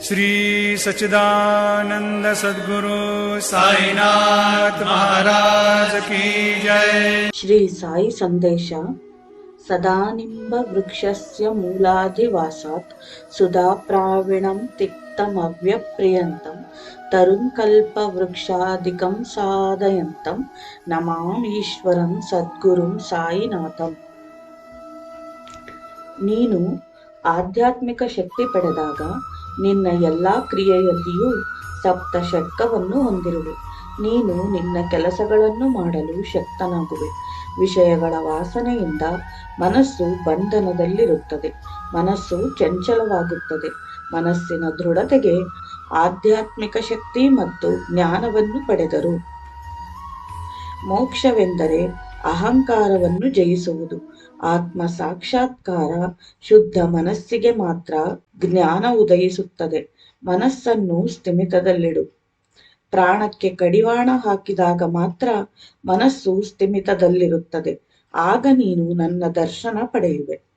श्री सच्चिदानन्द सद्गुरु साईनाथ महाराज की जय श्री साई सन्देश सदानिम्ब वृक्षस्य मूलाधिवासात् सुधाप्राविणं तिक्तमव्यप्रियन्तं तरुङ्कल्पवृक्षादिकं साधयन्तं నమామీశ్వరం సద్గురుం సాయినాథం నేను ఆధ్యాత్మిక శక్తి పెడదాగా ನಿನ್ನ ಎಲ್ಲ ಕ್ರಿಯೆಯಲ್ಲಿಯೂ ಸಪ್ತ ಷಟ್ಕವನ್ನು ಹೊಂದಿರುವೆ. ನೀನು ನಿನ್ನ ಕೆಲಸಗಳನ್ನು ಮಾಡಲು ಶಕ್ತನಾಗುವೆ. ವಿಷಯಗಳ ವಾಸನೆಯಿಂದ ಮನಸ್ಸು ಬಂಧನದಲ್ಲಿರುತ್ತದೆ. ಮನಸ್ಸು ಚಂಚಲವಾಗುತ್ತದೆ. ಮನಸ್ಸಿನ ದೃಢತೆಗೆ ಆಧ್ಯಾತ್ಮಿಕ ಶಕ್ತಿ ಮತ್ತು ಜ್ಞಾನವನ್ನು ಪಡೆದರು. ಮೋಕ್ಷವೆಂದರೆ ಅಹಂಕಾರವನ್ನು ಜಯಿಸುವುದು. ಆತ್ಮ ಸಾಕ್ಷಾತ್ಕಾರ ಶುದ್ಧ ಮನಸ್ಸಿಗೆ ಮಾತ್ರ ಜ್ಞಾನ ಉದಯಿಸುತ್ತದೆ. ಮನಸ್ಸನ್ನು ಸ್ಥಿಮಿತದಲ್ಲಿಡು. ಪ್ರಾಣಕ್ಕೆ ಕಡಿವಾಣ ಹಾಕಿದಾಗ ಮಾತ್ರ ಮನಸ್ಸು ಸ್ಥಿಮಿತದಲ್ಲಿರುತ್ತದೆ. ಆಗ ನೀನು ನನ್ನ ದರ್ಶನ ಪಡೆಯುವೆ.